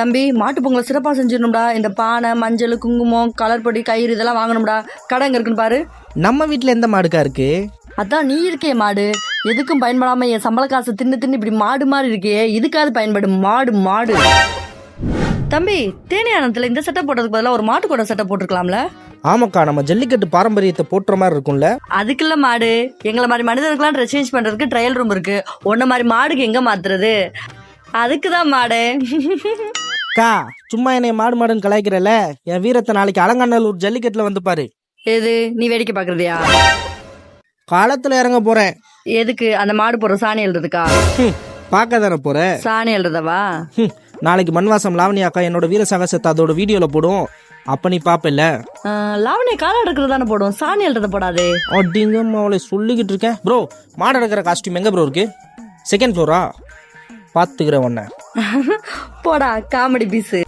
தம்பி மாட்டு பொங்கல் சிறப்பாக செஞ்சிடணும்டா. இந்த பானை மஞ்சள் குங்குமம் கலர் பொடி கயிறு இதெல்லாம் வாங்கணும்டா. கடை எங்க இருக்குன்னு பாரு. நம்ம வீட்டில் எந்த மாடுக்கா இருக்கு? அதான் நீ இருக்கே மாடு. எதுக்கும் பயன்படாம என் சம்பள காசு தின்னு தின்னு இப்படி மாடு மாதிரி இருக்கே. இதுக்காவது பயன்படும் மாடு மாடு. தம்பி தேனியானத்துல இந்த சட்டை போட்டதுக்கு பதிலாக ஒரு மாட்டு கூட சட்டை போட்டிருக்கலாம்ல? ஆமாக்கா நம்ம ஜல்லிக்கட்டு பாரம்பரியத்தை போட்டுற மாதிரி இருக்கும்ல. அதுக்கு இல்ல மாடு. எங்களை மாதிரி மனிதர்களுக்கெல்லாம் ட்ரெஸ் சேஞ்ச் பண்றதுக்கு ட்ரையல் ரூம் இருக்கு. உன்ன மாதிரி மாடுக்கு எங்க மாத்துறது? அதுக்கு தான் மாடு. அக்கா சும்மா என்னை மாடு மாடுன்னு கலாய்க்கிறல என் வீரத்தை நாளைக்கு அலங்காநல்லூர் ஜல்லிக்கட்டில் வந்து பாரு. எது? நீ வேடிக்கை பாக்குறதையா காலத்தில் இறங்க போறேன். எதுக்கு? அந்த மாடு போற சாணி எழுதுறதுக்கா பார்க்க தானே போற? சாணி எழுதுறதவா நாளைக்கு மண்வாசம் லாவணி அக்கா என்னோட வீர சாகசத்தை அதோட வீடியோவில் போடும் அப்போ நீ பாப்பல லாவணி காலம் எடுக்கிறது தானே போடும் சாணி எழுதுறத போடாது. அப்படிங்க அவளை சொல்லிக்கிட்டு இருக்கேன். ப்ரோ மாடு எடுக்கிற காஸ்டியூம் எங்கே ப்ரோ இருக்கு? செகண்ட் ஃப்ளோரா பார்த்துக்கிறேன் உன்னை. போடா காமெடி பீஸு